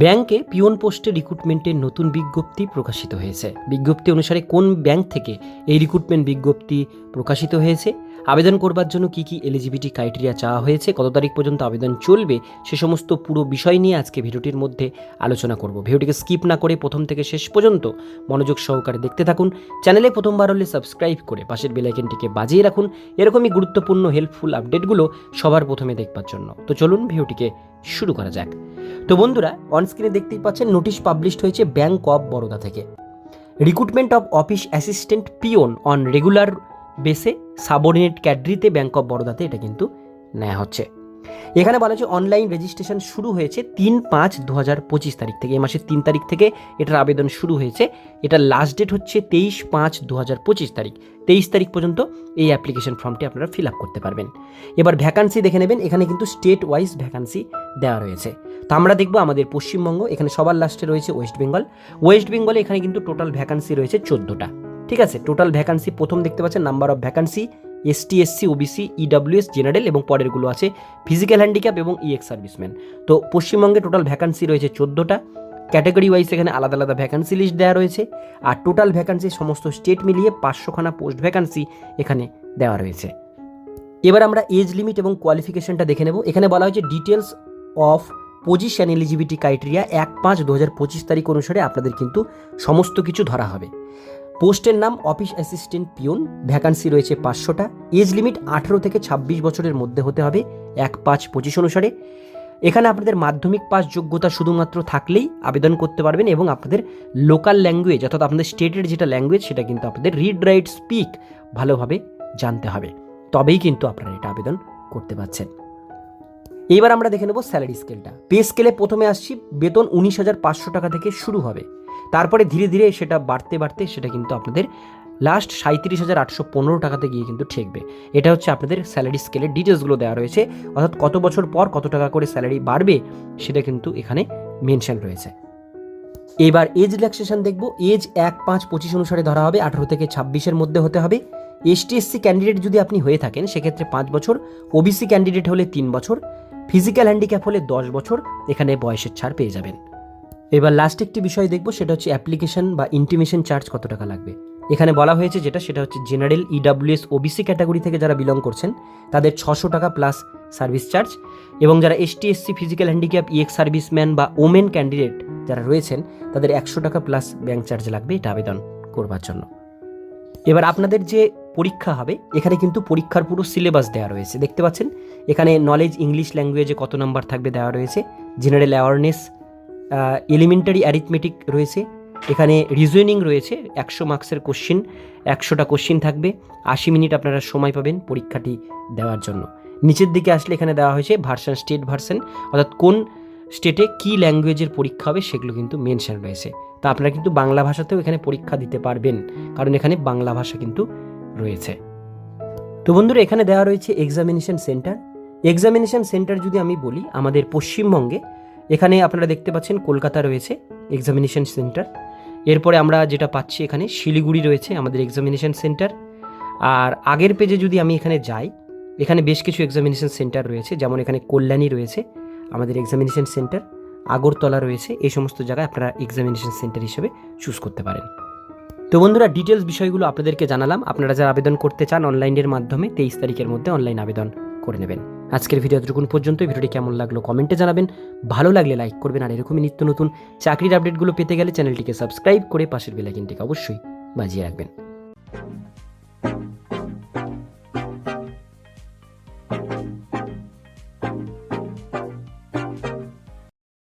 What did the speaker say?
ব্যাংকে পিওন পোস্টে রিক্রুটমেন্টের নতুন বিজ্ঞপ্তি প্রকাশিত হয়েছে। বিজ্ঞপ্তি অনুসারে কোন ব্যাংক থেকে এই রিক্রুটমেন্ট বিজ্ঞপ্তি প্রকাশিত হয়েছে? আবেদন করবার জন্য কি কি এলিজিবিলিটি ক্রাইটেরিয়া চাওয়া হয়েছে? কত তারিখ পর্যন্ত আবেদন চলবে? সে সমস্ত পুরো বিষয় নিয়ে আজকে ভিডিওটির মধ্যে আলোচনা করব। ভিডিওটিকে স্কিপ না করে প্রথম থেকে শেষ পর্যন্ত মনোযোগ সহকারে দেখতে থাকুন। চ্যানেলে প্রথমবার হলে সাবস্ক্রাইব করে পাশের বেলাইকেনটিকে বাজিয়ে রাখুন। এরকমই গুরুত্বপূর্ণ হেল্পফুল আপডেটগুলো সবার প্রথমে দেখবার জন্য। তো চলুন ভিডিওটিকে শুরু করা যাক। তো বন্ধুরা অনস্ক্রিনে দেখতেই পাচ্ছেন নোটিশ পাবলিশড হয়েছে ব্যাঙ্ক অফ বরোদা থেকে। Recruitment of office assistant peon on regular বেসে সাবঅর্ডিনেট ক্যাড্রিতে ব্যাঙ্ক অফ বরোদাতে এটা কিন্তু নেওয়া হচ্ছে। এখানে বলা হচ্ছে অনলাইন রেজিস্ট্রেশন শুরু হয়েছে তিন পাঁচ দু হাজার পঁচিশ তারিখ থেকে। এই মাসের তিন তারিখ থেকে এটার আবেদন শুরু হয়েছে। এটার লাস্ট ডেট হচ্ছে তেইশ পাঁচ দু হাজার পঁচিশ তারিখ। তেইশ তারিখ পর্যন্ত এই অ্যাপ্লিকেশন ফর্মটি আপনারা ফিল আপ করতে পারবেন। এবার ভ্যাকান্সি দেখে নেবেন, এখানে কিন্তু স্টেট ওয়াইজ ভ্যাকান্সি দেওয়া রয়েছে। তো আমরা দেখব আমাদের পশ্চিমবঙ্গ, এখানে সবার লাস্টে রয়েছে ওয়েস্ট বেঙ্গল ওয়েস্ট বেঙ্গলে এখানে কিন্তু টোটাল ভ্যাকান্সি রয়েছে চোদ্দোটা। ঠিক আছে? টোটাল ভ্যাকান্সি প্রথম দেখতে পাচ্ছেন number of vacancy ST SC OBC EWS general এবং পরেরগুলো আছে ফিজিক্যাল হ্যান্ডিক্যাপ এবং ইএক্স সার্ভিসম্যান তো পশ্চিমবঙ্গে টোটাল ভ্যাকান্সি রয়েছে চোদ্দোটা। ক্যাটাগরি ওয়াইজ এখানে আলাদা আলাদা ভ্যাকান্সি লিস্ট দেওয়া রয়েছে। আর টোটাল ভ্যাকান্সি সমস্ত স্টেট মিলিয়ে পাঁচশোখানা পোস্ট ভ্যাকান্সি এখানে দেওয়া রয়েছে। এবার আমরা এজ লিমিট এবং কোয়ালিফিকেশনটা দেখে নেব। এখানে বলা হয়েছে details of position eligibility criteria এক পাঁচ দু হাজার পঁচিশ তারিখ অনুসারে আপনাদের কিন্তু সমস্ত কিছু ধরা হবে। পোস্টের নাম অফিস অ্যাসিস্ট্যান্ট পিওন। ভ্যাকান্সি রয়েছে পাঁচশোটা। এজ লিমিট আঠেরো থেকে ছাব্বিশ বছরের মধ্যে হতে হবে এক পাঁচ পঁচিশ অনুসারে। এখানে আপনাদের মাধ্যমিক পাস যোগ্যতা শুধুমাত্র থাকলেই আবেদন করতে পারবেন এবং আপনাদের লোকাল ল্যাঙ্গুয়েজ অর্থাৎ আপনাদের স্টেটের যেটা ল্যাঙ্গুয়েজ সেটা কিন্তু আপনাদের রিড রাইট স্পিক ভালোভাবে জানতে হবে। তবেই কিন্তু আপনারা এটা আবেদন করতে পারছেন। এবার আমরা দেখে নেব স্যালারি স্কেলটা পে স্কেলে প্রথমে আসছি, বেতন উনিশ হাজার পাঁচশো টাকা থেকে শুরু হবে। তারপরে ধীরে ধীরে সেটা বাড়তে বাড়তে সেটা কিন্তু আপনাদের লাস্ট সাঁত্রিশ হাজার আটশো পনেরো টাকাতে গিয়ে কিন্তু ঠেকবে। এটা হচ্ছে আপনাদের স্যালারি স্কেলের ডিটেলসগুলো দেওয়া রয়েছে। অর্থাৎ কত বছর পর কত টাকা করে স্যালারি বাড়বে সেটা কিন্তু এখানে মেনশন রয়েছে। এবার এজ রিল্যাক্সেশন দেখব। এজ এক পাঁচ পঁচিশ অনুসারে ধরা হবে, আঠারো থেকে ছাব্বিশের মধ্যে হতে হবে। এসটি এসসি ক্যান্ডিডেট যদি আপনি হয়ে থাকেন, সেক্ষেত্রে পাঁচ বছর। ওবিসি ক্যান্ডিডেট হলে তিন বছর। ফিজিক্যাল হ্যান্ডিক্যাপ হলে দশ বছর এখানে বয়সের ছাড় পেয়ে যাবেন। এবার লাস্ট একটি বিষয় দেখব, সেটা হচ্ছে অ্যাপ্লিকেশন বা ইন্টিমেশন চার্জ কত টাকা লাগবে। এখানে বলা হয়েছে যেটা, সেটা হচ্ছে জেনারেল ইডাব্লিউএস ওবিসি ক্যাটাগরি থেকে যারা বিলং করছেন, তাদের ছশো টাকা প্লাস সার্ভিস চার্জ এবং যারা ST SC physical handicap ex serviceman বা ওমেন ক্যান্ডিডেট যারা রয়েছেন, তাদের একশো টাকা প্লাস ব্যাংক চার্জ লাগবে এটা আবেদন করবার জন্য। এবার আপনাদের যে পরীক্ষা হবে, এখানে কিন্তু পরীক্ষার পুরো সিলেবাস দেওয়া রয়েছে। দেখতে পাচ্ছেন? এখানে নলেজ ইংলিশ ল্যাঙ্গুয়েজে কত নাম্বার থাকবে দেওয়া রয়েছে জেনারেল অ্যাওয়ারনেস এলিমেন্টারি অ্যারিথমেটিক রয়েছে, এখানে রিজনিং রয়েছে, একশো মার্কসের কোশ্চিন একশোটা কোশ্চিন থাকবে, আশি মিনিট আপনারা সময় পাবেন পরীক্ষাটি দেওয়ার জন্য। নিচের দিকে আসলে এখানে দেওয়া হয়েছে ভার্সন স্টেট ভার্সন অর্থাৎ কোন স্টেটে কী ল্যাঙ্গুয়েজের পরীক্ষা হবে সেগুলো কিন্তু মেনশন রয়েছে। তা আপনারা কিন্তু বাংলা ভাষাতেও এখানে পরীক্ষা দিতে পারবেন, কারণ এখানে বাংলা ভাষা কিন্তু রয়েছে। তো বন্ধুরা, এখানে দেওয়া রয়েছে এক্সামিনেশন সেন্টার এক্সামিনেশন সেন্টার যদি আমি বলি, আমাদের পশ্চিমবঙ্গে, এখানে আপনারা দেখতে পাচ্ছেন কলকাতা রয়েছে এক্সামিনেশন সেন্টার এরপরে আমরা যেটা পাচ্ছি এখানে, শিলিগুড়ি রয়েছে আমাদের এক্সামিনেশন সেন্টার আর আগের পেজে যদি আমি এখানে যাই, এখানে বেশ কিছু এক্সামিনেশন সেন্টার রয়েছে, যেমন এখানে কল্যাণী রয়েছে আমাদের এক্সামিনেশন সেন্টার আগরতলা রয়েছে, এই সমস্ত জায়গায় আপনারা এক্সামিনেশন সেন্টার হিসেবে চুজ করতে পারেন। তো বন্ধুরা ডিটেলস বিষয়গুলো আপনাদেরকে জানালাম। আপনারা যারা আবেদন করতে চান অনলাইনের মাধ্যমে, তেইশ তারিখের মধ্যে অনলাইন আবেদন করে নেবেন। আজকের ভিডিও এতটুকুন পর্যন্ত ভিডিওটি কেমন লাগল কমেন্টে জানাবেন। ভালো লাগলে লাইক করবেন, আর এরকমই নিত্য নতুন চাকরির আপডেটগুলো পেতে গেলে চ্যানেলটিকে সাবস্ক্রাইব করে পাশের বেলাইকিনটিকে অবশ্যই বাজিয়ে রাখবেন।